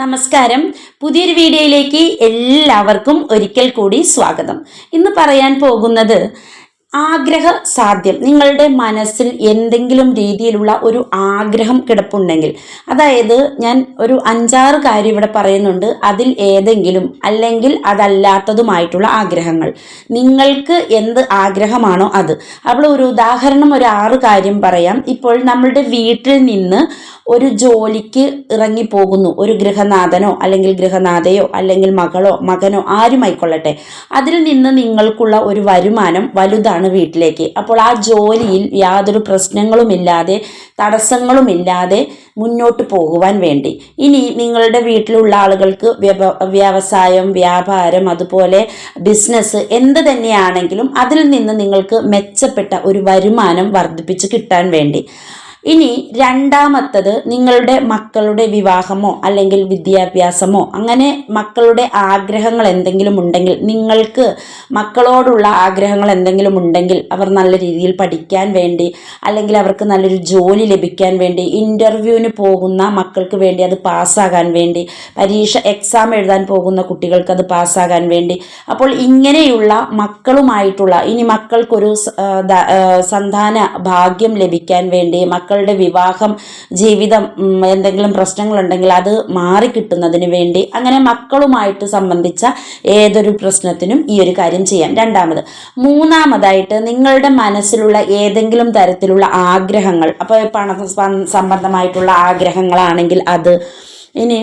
നമസ്കാരം. പുതിയൊരു വീഡിയോയിലേക്ക് എല്ലാവർക്കും ഒരിക്കൽ കൂടി സ്വാഗതം. ഇന്ന് പറയാൻ പോകുന്നത് ആഗ്രഹ സാധ്യം നിങ്ങളുടെ മനസ്സിൽ എന്തെങ്കിലും രീതിയിലുള്ള ഒരു ആഗ്രഹം കിടപ്പുണ്ടെങ്കിൽ അതായത് ഞാൻ ഒരു അഞ്ചാറ് കാര്യം ഇവിടെ പറയുന്നുണ്ട്. അതിൽ ഏതെങ്കിലും അല്ലെങ്കിൽ അതല്ലാത്തതുമായിട്ടുള്ള ആഗ്രഹങ്ങൾ. നിങ്ങൾക്ക് എന്ത് ആഗ്രഹമാണോ അത്. അപ്പോൾ ഒരു ഉദാഹരണം ഒരു ആറ് കാര്യം പറയാം. ഇപ്പോൾ നമ്മളുടെ വീട്ടിൽ നിന്ന് ഒരു ജോലിക്ക് ഇറങ്ങിപ്പോകുന്നു. ഒരു ഗൃഹനാഥനോ അല്ലെങ്കിൽ ഗൃഹനാഥയോ അല്ലെങ്കിൽ മകളോ മകനോ ആരുമായിക്കൊള്ളട്ടെ. അതിൽ നിന്ന് നിങ്ങൾക്കുള്ള ഒരു വരുമാനം വലുതാണ് വീട്ടിലേക്ക്. അപ്പോൾ ആ ജോലിയിൽ യാതൊരു പ്രശ്നങ്ങളുമില്ലാതെ തടസ്സങ്ങളുമില്ലാതെ മുന്നോട്ട് പോകുവാൻ വേണ്ടി. ഇനി നിങ്ങളുടെ വീട്ടിലുള്ള ആളുകൾക്ക് വ്യവസായം വ്യാപാരം അതുപോലെ ബിസിനസ് എന്ത് തന്നെയാണെങ്കിലും അതിൽ നിന്ന് നിങ്ങൾക്ക് മെച്ചപ്പെട്ട ഒരു വരുമാനം വർദ്ധിപ്പിച്ച് കിട്ടാൻ വേണ്ടി. ഇനി രണ്ടാമത്തത് നിങ്ങളുടെ മക്കളുടെ വിവാഹമോ അല്ലെങ്കിൽ വിദ്യാഭ്യാസമോ. അങ്ങനെ മക്കളുടെ ആഗ്രഹങ്ങൾ എന്തെങ്കിലും ഉണ്ടെങ്കിൽ നിങ്ങൾക്ക് മക്കളോടുള്ള ആഗ്രഹങ്ങൾ എന്തെങ്കിലും ഉണ്ടെങ്കിൽ അവർ നല്ല രീതിയിൽ പഠിക്കാൻ വേണ്ടി അല്ലെങ്കിൽ അവർക്ക് നല്ലൊരു ജോലി ലഭിക്കാൻ വേണ്ടി ഇന്റർവ്യൂവിന് പോകുന്ന മക്കൾക്ക് വേണ്ടി അത് പാസ്സാകാൻ വേണ്ടി പരീക്ഷ എക്സാം എഴുതാൻ പോകുന്ന കുട്ടികൾക്ക് അത് പാസ്സാകാൻ വേണ്ടി. അപ്പോൾ ഇങ്ങനെയുള്ള മക്കളുമായിട്ടുള്ള ഇനി മക്കൾക്കൊരു സന്താന ഭാഗ്യം ലഭിക്കാൻ വേണ്ടി മക്കളുടെ വിവാഹം ജീവിതം എന്തെങ്കിലും പ്രശ്നങ്ങളുണ്ടെങ്കിൽ അത് മാറിക്കിട്ടുന്നതിന് വേണ്ടി അങ്ങനെ മക്കളുമായിട്ട് സംബന്ധിച്ച ഏതൊരു പ്രശ്നത്തിനും ഈ ഒരു കാര്യം ചെയ്യാം. രണ്ടാമത് മൂന്നാമതായിട്ട് നിങ്ങളുടെ മനസ്സിലുള്ള ഏതെങ്കിലും തരത്തിലുള്ള ആഗ്രഹങ്ങൾ അപ്പോൾ പണ സംബന്ധമായിട്ടുള്ള ആഗ്രഹങ്ങളാണെങ്കിൽ അത് ഇനി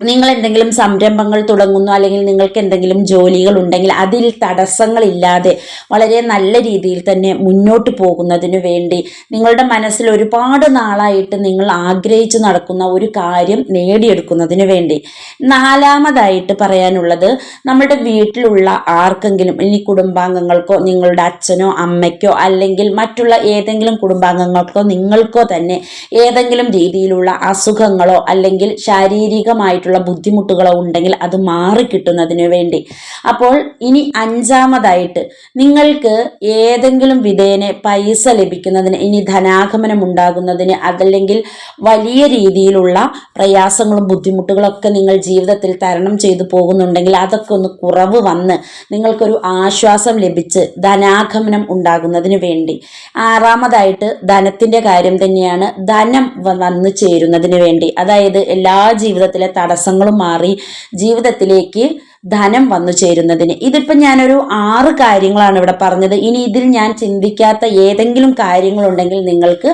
നിങ്ങൾ എന്തെങ്കിലും സംരംഭങ്ങൾ തുടങ്ങുന്നു അല്ലെങ്കിൽ നിങ്ങൾക്ക് എന്തെങ്കിലും ജോലികൾ ഉണ്ടെങ്കിൽ അതിൽ തടസ്സങ്ങളില്ലാതെ വളരെ നല്ല രീതിയിൽ തന്നെ മുന്നോട്ട് പോകുന്നതിന് വേണ്ടി നിങ്ങളുടെ മനസ്സിൽ ഒരുപാട് നാളായിട്ട് നിങ്ങൾ ആഗ്രഹിച്ചു നടക്കുന്ന ഒരു കാര്യം നേടിയെടുക്കുന്നതിന് വേണ്ടി. നാലാമതായിട്ട് പറയാനുള്ളത് നമ്മുടെ വീട്ടിലുള്ള ആർക്കെങ്കിലും ഇനി കുടുംബാംഗങ്ങൾക്കോ നിങ്ങളുടെ അച്ഛനോ അമ്മയ്ക്കോ അല്ലെങ്കിൽ മറ്റുള്ള ഏതെങ്കിലും കുടുംബാംഗങ്ങൾക്കോ നിങ്ങൾക്കോ തന്നെ ഏതെങ്കിലും രീതിയിലുള്ള അസുഖങ്ങളോ അല്ലെങ്കിൽ ശാരീരികമായിട്ടുള്ള ബുദ്ധിമുട്ടുകളോ ഉണ്ടെങ്കിൽ അത് മാറിക്കിട്ടുന്നതിന് വേണ്ടി. അപ്പോൾ ഇനി അഞ്ചാമതായിട്ട് നിങ്ങൾക്ക് ഏതെങ്കിലും വിധേയനെ പൈസ ലഭിക്കുന്നതിന് ഇനി ധനാഗമനം ഉണ്ടാകുന്നതിന് അതല്ലെങ്കിൽ വലിയ രീതിയിലുള്ള പ്രയാസങ്ങളും ബുദ്ധിമുട്ടുകളൊക്കെ നിങ്ങൾ ജീവിതത്തിൽ തരണം ചെയ്തു പോകുന്നുണ്ടെങ്കിൽ അതൊക്കെ ഒന്ന് കുറവ് വന്ന് നിങ്ങൾക്കൊരു ആശ്വാസം ലഭിച്ച് ധനാഗമനം ഉണ്ടാകുന്നതിന് വേണ്ടി. ആറാമതായിട്ട് ധനത്തിന്റെ കാര്യം തന്നെയാണ് ധനം വന്നു ചേരുന്നതിന് വേണ്ടി. അതായത് എല്ലാ ജീവിതത്തിലെ തടസ്സങ്ങളും മാറി ജീവിതത്തിലേക്ക് ധനം വന്നു ചേരുന്നതിന്. ഇതിപ്പോൾ ഞാനൊരു ആറ് കാര്യങ്ങളാണ് ഇവിടെ പറഞ്ഞത്. ഇനി ഇതിൽ ഞാൻ ചിന്തിക്കാത്ത ഏതെങ്കിലും കാര്യങ്ങളുണ്ടെങ്കിൽ നിങ്ങൾക്ക്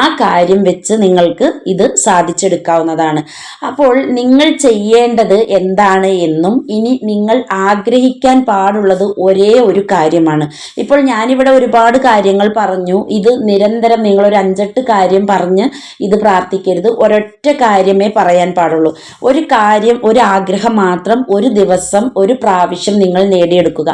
ആ കാര്യം വെച്ച് നിങ്ങൾക്ക് ഇത് സാധിച്ചെടുക്കാവുന്നതാണ്. അപ്പോൾ നിങ്ങൾ ചെയ്യേണ്ടത് എന്താണ് എന്നും ഇനി നിങ്ങൾ ആഗ്രഹിക്കാൻ പാടുള്ളത് ഒരേ ഒരു കാര്യമാണ്. ഇപ്പോൾ ഞാനിവിടെ ഒരുപാട് കാര്യങ്ങൾ പറഞ്ഞു. ഇത് നിരന്തരം നിങ്ങൾ ഒരു അഞ്ചെട്ട് കാര്യം പറഞ്ഞ് ഇത് പ്രാർത്ഥിക്കരുത്. ഒരൊറ്റ കാര്യമേ പറയാൻ പാടുള്ളൂ. ഒരു കാര്യം ഒരു ആഗ്രഹം മാത്രം ഒരു ദിവസം ഒരു പ്രാവശ്യം നിങ്ങൾ നേടിയെടുക്കുക.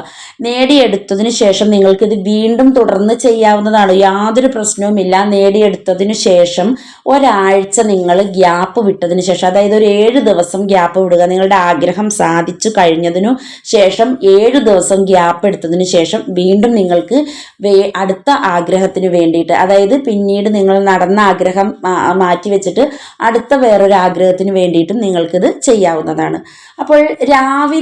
നേടിയെടുത്തതിന് ശേഷം നിങ്ങൾക്ക് ഇത് വീണ്ടും തുടർന്ന് ചെയ്യാവുന്നതാണ്. യാതൊരു പ്രശ്നവുമില്ല. നേടിയെടുത്തതിന് ശേഷം ഒരാഴ്ച നിങ്ങൾ ഗ്യാപ്പ് വിട്ടതിന് ശേഷം അതായത് ഒരു ഏഴ് ദിവസം ഗ്യാപ്പ് വിടുക. നിങ്ങളുടെ ആഗ്രഹം സാധിച്ചു കഴിഞ്ഞതിനു ശേഷം ഏഴ് ദിവസം ഗ്യാപ്പ് എടുത്തതിന് ശേഷം വീണ്ടും നിങ്ങൾക്ക് അടുത്ത ആഗ്രഹത്തിന് വേണ്ടിയിട്ട് അതായത് പിന്നീട് നിങ്ങൾ നടന്ന ആഗ്രഹം മാറ്റി വെച്ചിട്ട് അടുത്ത വേറൊരു ആഗ്രഹത്തിന് വേണ്ടിയിട്ടും നിങ്ങൾക്കിത് ചെയ്യാവുന്നതാണ്. അപ്പോൾ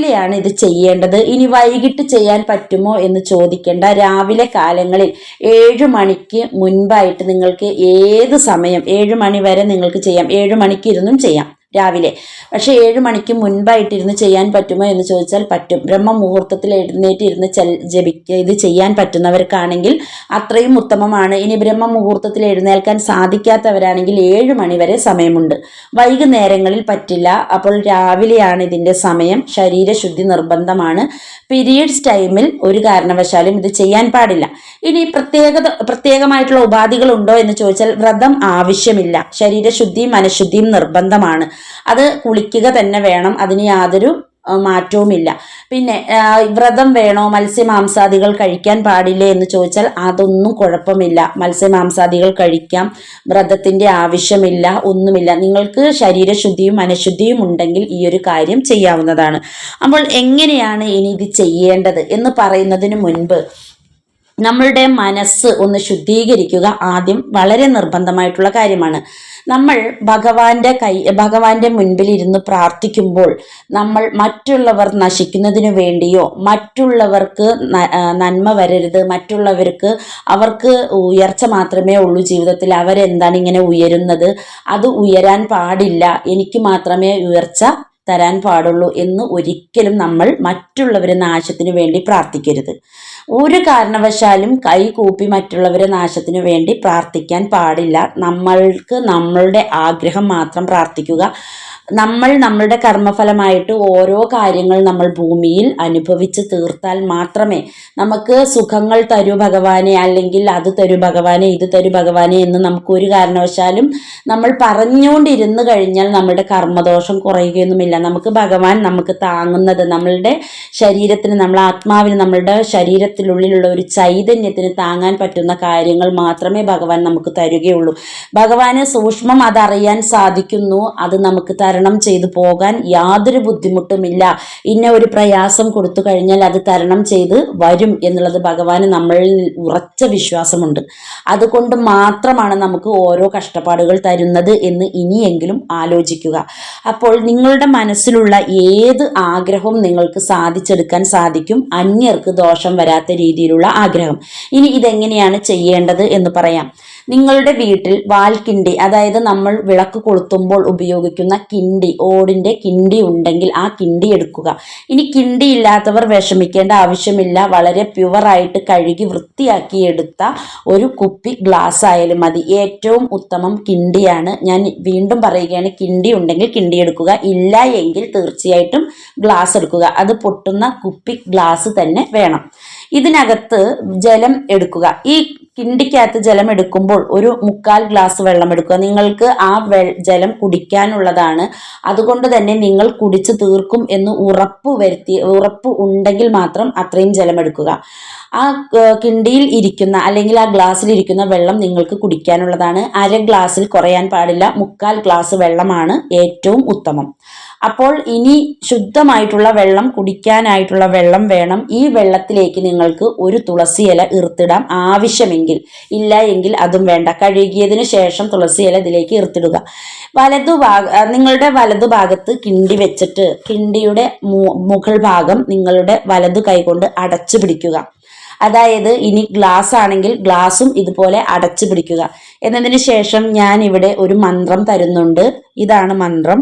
രാവിലെയാണ് ഇത് ചെയ്യേണ്ടത്? ഇനി വൈകിട്ട് ചെയ്യാൻ പറ്റുമോ എന്ന് ചോദിക്കേണ്ട രാവിലെ കാലങ്ങളിൽ ഏഴ് മണിക്ക് മുൻപായിട്ട് നിങ്ങൾക്ക് ഏത് സമയം ഏഴ് മണി വരെ നിങ്ങൾക്ക് ചെയ്യാം ഏഴ് മണിക്ക് ഇരുന്നും ചെയ്യാം. രാവിലെ. പക്ഷേ ഏഴ് മണിക്ക് മുൻപായിട്ടിരുന്ന് ചെയ്യാൻ പറ്റുമോ എന്ന് ചോദിച്ചാൽ പറ്റും. ബ്രഹ്മ മുഹൂർത്തത്തിൽ എഴുന്നേറ്റിരുന്ന് ചെൽ ജപിക്കുക ഇത് ചെയ്യാൻ പറ്റുന്നവർക്കാണെങ്കിൽ അത്രയും ഉത്തമമാണ്. ഇനി ബ്രഹ്മ മുഹൂർത്തത്തിൽ എഴുന്നേൽക്കാൻ സാധിക്കാത്തവരാണെങ്കിൽ ഏഴ് മണി വരെ സമയമുണ്ട്. വൈകുന്നേരങ്ങളിൽ പറ്റില്ല. അപ്പോൾ രാവിലെയാണ് ഇതിന്റെ സമയം. ശരീരശുദ്ധി നിർബന്ധമാണ്. പീരീഡ്സ് ടൈമിൽ ഒരു കാരണവശാലും ഇത് ചെയ്യാൻ പാടില്ല. ഇനി പ്രത്യേകത പ്രത്യേകമായിട്ടുള്ള ഉപാധികളുണ്ടോ എന്ന് ചോദിച്ചാൽ വ്രതം ആവശ്യമില്ല. ശരീരശുദ്ധിയും മനഃശുദ്ധിയും നിർബന്ധമാണ്. അത് കുളിക്കുക തന്നെ വേണം. അതിന് യാതൊരു മാറ്റവുമില്ല. പിന്നെ വ്രതം വേണോ? മത്സ്യമാംസാദികൾ കഴിക്കാൻ പാടില്ലേ എന്ന് ചോദിച്ചാൽ അതൊന്നും കുഴപ്പമില്ല. മത്സ്യമാംസാദികൾ കഴിക്കാം. വ്രതത്തിന്റെ ആവശ്യമില്ല ഒന്നുമില്ല. നിങ്ങൾക്ക് ശരീരശുദ്ധിയും മനഃശുദ്ധിയും ഉണ്ടെങ്കിൽ ഈ ഒരു കാര്യം ചെയ്യാവുന്നതാണ്. അപ്പോൾ എങ്ങനെയാണ് ഇനി ഇത് ചെയ്യേണ്ടത് എന്ന് പറയുന്നതിന് മുൻപ് നമ്മളുടെ മനസ്സ് ഒന്ന് ശുദ്ധീകരിക്കുക ആദ്യം വളരെ നിർബന്ധമായിട്ടുള്ള കാര്യമാണ്. നമ്മൾ ഭഗവാന്റെ കൈ ഭഗവാന്റെ മുൻപിൽ ഇരുന്ന് പ്രാർത്ഥിക്കുമ്പോൾ നമ്മൾ മറ്റുള്ളവർ നശിക്കുന്നതിന് വേണ്ടിയോ മറ്റുള്ളവർക്ക് നന്മ വരരുത് മറ്റുള്ളവർക്ക് അവർക്ക് ഉയർച്ച മാത്രമേ ഉള്ളൂ ജീവിതത്തിൽ അവരെന്താണ് ഇങ്ങനെ ഉയരുന്നത്? അത് ഉയരാൻ പാടില്ല. എനിക്ക് മാത്രമേ ഉയർച്ച തരാൻ പാടുള്ളൂ എന്ന് ഒരിക്കലും നമ്മൾ മറ്റുള്ളവരെ നാശത്തിന് വേണ്ടി പ്രാർത്ഥിക്കരുത്. ഒരു കാരണവശാലും കൈ കൂപ്പി മറ്റുള്ളവരെ നാശത്തിന് വേണ്ടി പ്രാർത്ഥിക്കാൻ പാടില്ല. നമ്മൾക്ക് നമ്മളുടെ ആഗ്രഹം മാത്രം പ്രാർത്ഥിക്കുക. നമ്മൾ നമ്മളുടെ കർമ്മഫലമായിട്ട് ഓരോ കാര്യങ്ങൾ നമ്മൾ ഭൂമിയിൽ അനുഭവിച്ച് തീർത്താൽ മാത്രമേ നമുക്ക് സുഖങ്ങൾ തരൂ ഭഗവാനെ അല്ലെങ്കിൽ അത് തരൂ ഭഗവാനെ ഇത് തരൂ ഭഗവാനെ എന്ന് നമുക്ക് ഒരു കാരണവശാലും നമ്മൾ പറഞ്ഞുകൊണ്ടിരുന്നു കഴിഞ്ഞാൽ നമ്മുടെ കർമ്മദോഷം കുറയുകയൊന്നുമില്ല. നമുക്ക് ഭഗവാൻ നമുക്ക് താങ്ങുന്നത് നമ്മളുടെ ശരീരത്തിന് നമ്മളെ ആത്മാവിന് നമ്മളുടെ ശരീരത്തിനുള്ളിലുള്ള ഒരു ചൈതന്യത്തിന് താങ്ങാൻ പറ്റുന്ന കാര്യങ്ങൾ മാത്രമേ ഭഗവാൻ നമുക്ക് തരികയുള്ളൂ. ഭഗവാന് സൂക്ഷ്മം അതറിയാൻ സാധിക്കുന്നു. അത് നമുക്ക് തരണം തരണം ചെയ്തു പോകാൻ യാതൊരു ബുദ്ധിമുട്ടുമില്ല. ഇന്ന ഒരു പ്രയാസം കൊടുത്തു കഴിഞ്ഞാൽ അത് തരണം ചെയ്ത് വരും എന്നുള്ളത് ഭഗവാന് നമ്മളിൽ ഉറച്ച വിശ്വാസമുണ്ട്. അതുകൊണ്ട് മാത്രമാണ് നമുക്ക് ഓരോ കഷ്ടപ്പാടുകൾ തരുന്നത് എന്ന് ഇനിയെങ്കിലും ആലോചിക്കുക. അപ്പോൾ നിങ്ങളുടെ മനസ്സിലുള്ള ഏത് ആഗ്രഹവും നിങ്ങൾക്ക് സാധിച്ചെടുക്കാൻ സാധിക്കും. അന്യർക്ക് ദോഷം വരാത്ത രീതിയിലുള്ള ആഗ്രഹം. ഇനി ഇതെങ്ങനെയാണ് ചെയ്യേണ്ടത് എന്ന് പറയാം. നിങ്ങളുടെ വീട്ടിൽ വാൽക്കിണ്ടി അതായത് നമ്മൾ വിളക്ക് കൊളുത്തുമ്പോൾ ഉപയോഗിക്കുന്ന കിണ്ടി ഓടിന്റെ കിണ്ടി ഉണ്ടെങ്കിൽ ആ കിണ്ടി എടുക്കുക. ഇനി കിണ്ടി ഇല്ലാത്തവർ വിഷമിക്കേണ്ട ആവശ്യമില്ല. വളരെ പ്യുവറായിട്ട് കഴുകി വൃത്തിയാക്കി എടുത്ത ഒരു കുപ്പി ഗ്ലാസ് ആയാലും മതി. ഏറ്റവും ഉത്തമം കിണ്ടിയാണ്. ഞാൻ വീണ്ടും പറയുകയാണ് കിണ്ടി ഉണ്ടെങ്കിൽ കിണ്ടി എടുക്കുക. ഇല്ല എങ്കിൽ തീർച്ചയായിട്ടും ഗ്ലാസ് എടുക്കുക. അത് പൊട്ടുന്ന കുപ്പി ഗ്ലാസ് തന്നെ വേണം. ഇതിനകത്ത് ജലം എടുക്കുക. ഈ കിണ്ടിക്കകത്ത് ജലം എടുക്കുമ്പോൾ ഒരു മുക്കാൽ ഗ്ലാസ് വെള്ളം എടുക്കുക നിങ്ങൾക്ക് ആ വെ ജലം കുടിക്കാനുള്ളതാണ്. അതുകൊണ്ട് തന്നെ നിങ്ങൾ കുടിച്ച് തീർക്കും എന്ന് ഉറപ്പ് വരുത്തി ഉറപ്പ് ഉണ്ടെങ്കിൽ മാത്രം അത്രയും ജലം എടുക്കുക ആ കിണ്ടിയിൽ ഇരിക്കുന്ന അല്ലെങ്കിൽ ആ ഗ്ലാസ്സിൽ ഇരിക്കുന്ന വെള്ളം നിങ്ങൾക്ക് കുടിക്കാനുള്ളതാണ്. അര ഗ്ലാസ്സിൽ കുറയാൻ പാടില്ല. മുക്കാൽ ഗ്ലാസ് വെള്ളമാണ് ഏറ്റവും ഉത്തമം. അപ്പോൾ ഇനി ശുദ്ധമായിട്ടുള്ള വെള്ളം കുടിക്കാനായിട്ടുള്ള വെള്ളം വേണം. ഈ വെള്ളത്തിലേക്ക് നിങ്ങൾക്ക് ഒരു തുളസി ഇല ഇർത്തിടാം ആവശ്യമെങ്കിൽ. ഇല്ല എങ്കിൽ അതും വേണ്ട. കഴുകിയതിന് ശേഷം തുളസി ഇല ഇതിലേക്ക് ഇർത്തിടുക വലതു ഭാഗ നിങ്ങളുടെ വലതു ഭാഗത്ത് കിണ്ടി വെച്ചിട്ട് കിണ്ടിയുടെ മുകൾ ഭാഗം നിങ്ങളുടെ വലതു കൈകൊണ്ട് അടച്ചു പിടിക്കുക. അതായത് ഇനി ഗ്ലാസ് ആണെങ്കിൽ ഗ്ലാസും ഇതുപോലെ അടച്ചു പിടിക്കുക. എന്നതിന് ശേഷം ഞാൻ ഇവിടെ ഒരു മന്ത്രം തരുന്നുണ്ട്. ഇതാണ് മന്ത്രം.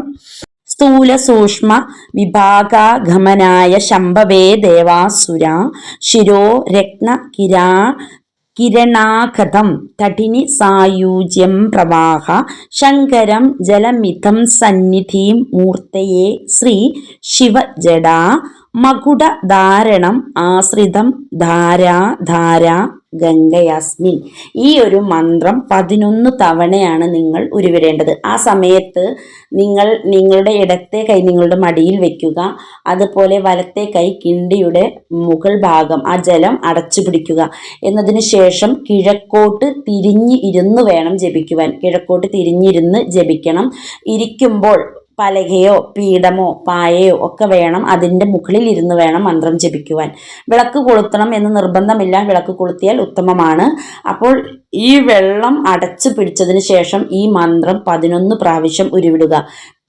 സ്ഥൂല സൂക്ഷ്മ വിഭാഗാഗമനായ ശംഭവേ ദേവാസുര ശിരോ രത്ന കിരാ കിരണാഘതം തടിനി സായുജ്യം പ്രവാഹ ശങ്കരം ജലമിതം സന്നിധിം മൂർത്തയെ ശ്രീ ശിവജടാ മകുടധാരണം ആശ്രിതം ധാരാ ധാരാ ഗംഗയാസ്മിൻ. ഈ ഒരു മന്ത്രം പതിനൊന്ന് തവണയാണ് നിങ്ങൾ ഉരുവിടേണ്ടത്. ആ സമയത്ത് നിങ്ങൾ നിങ്ങളുടെ ഇടത്തെ കൈ നിങ്ങളുടെ മടിയിൽ വെക്കുക. അതുപോലെ വലത്തെ കൈ കിണ്ടിയുടെ മുകൾ ഭാഗം ആ ജലം അടച്ചു പിടിക്കുക. എന്നതിന് ശേഷം കിഴക്കോട്ട് തിരിഞ്ഞ് ഇരുന്ന് വേണം ജപിക്കുവാൻ. കിഴക്കോട്ട് തിരിഞ്ഞിരുന്ന് ജപിക്കണം. ഇരിക്കുമ്പോൾ പലകയോ പീഠമോ പായയോ ഒക്കെ വേണം. അതിന്റെ മുകളിൽ ഇരുന്ന് വേണം മന്ത്രം ജപിക്കുവാൻ. വിളക്ക് കൊളുത്തണം എന്ന് നിർബന്ധമില്ല. വിളക്ക് കൊളുത്തിയാൽ ഉത്തമമാണ്. അപ്പോൾ ഈ വെള്ളം അടച്ചു പിടിച്ചതിന് ശേഷം ഈ മന്ത്രം പതിനൊന്ന് പ്രാവശ്യം ഉരുവിടുക.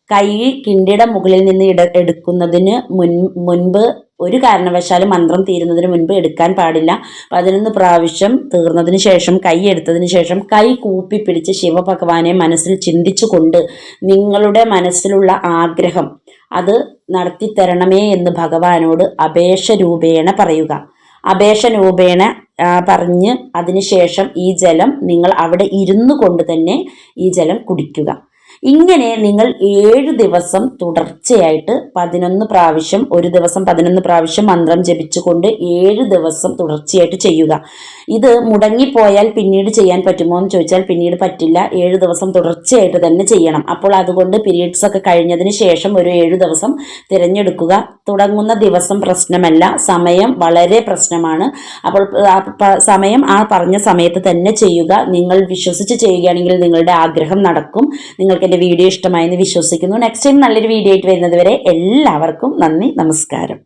കൈ കിണ്ടിയുടെ മുകളിൽ നിന്ന് ഇട എടുക്കുന്നതിന് മുൻ മുൻപ് ഒരു കാരണവശാലും മന്ത്രം തീരുന്നതിന് മുൻപ് എടുക്കാൻ പാടില്ല. പതിനൊന്ന് പ്രാവശ്യം തീർന്നതിന് ശേഷം കൈ എടുത്തതിന് ശേഷം കൈ കൂപ്പി പിടിച്ച് ശിവഭഗവാനെ മനസ്സിൽ ചിന്തിച്ചുകൊണ്ട് നിങ്ങളുടെ മനസ്സിലുള്ള ആഗ്രഹം അത് നടത്തിത്തരണമേ എന്ന് ഭഗവാനോട് അപേക്ഷ രൂപേണ പറയുക. അപേക്ഷ രൂപേണ പറഞ്ഞ് അതിനുശേഷം ഈ ജലം നിങ്ങൾ അവിടെ ഇരുന്നു കൊണ്ട് തന്നെ ഈ ജലം കുടിക്കുക. ഇങ്ങനെ നിങ്ങൾ ഏഴ് ദിവസം തുടർച്ചയായിട്ട് പതിനൊന്ന് പ്രാവശ്യം ഒരു ദിവസം പതിനൊന്ന് പ്രാവശ്യം മന്ത്രം ജപിച്ചുകൊണ്ട് ഏഴ് ദിവസം തുടർച്ചയായിട്ട് ചെയ്യുക. ഇത് മുടങ്ങിപ്പോയാൽ പിന്നീട് ചെയ്യാൻ പറ്റുമോ എന്ന് ചോദിച്ചാൽ പിന്നീട് പറ്റില്ല. ഏഴ് ദിവസം തുടർച്ചയായിട്ട് തന്നെ ചെയ്യണം. അപ്പോൾ അതുകൊണ്ട് പീരീഡ്സ് ഒക്കെ കഴിഞ്ഞതിന് ശേഷം ഒരു ഏഴ് ദിവസം തിരഞ്ഞെടുക്കുക. തുടങ്ങുന്ന ദിവസം പ്രശ്നമല്ല. സമയം വളരെ പ്രശ്നമാണ്. അപ്പോൾ സമയം ആ പറഞ്ഞ സമയത്ത് തന്നെ ചെയ്യുക. നിങ്ങൾ വിശ്വസിച്ച് ചെയ്യുകയാണെങ്കിൽ നിങ്ങളുടെ ആഗ്രഹം നടക്കും. നിങ്ങൾക്ക് എന്റെ വീഡിയോ ഇഷ്ടമായെന്ന് വിശ്വസിക്കുന്നു. നെക്സ്റ്റ് ടൈം നല്ലൊരു വീഡിയോ ആയിട്ട് വരുന്നത് വരെ എല്ലാവർക്കും നന്ദി നമസ്കാരം.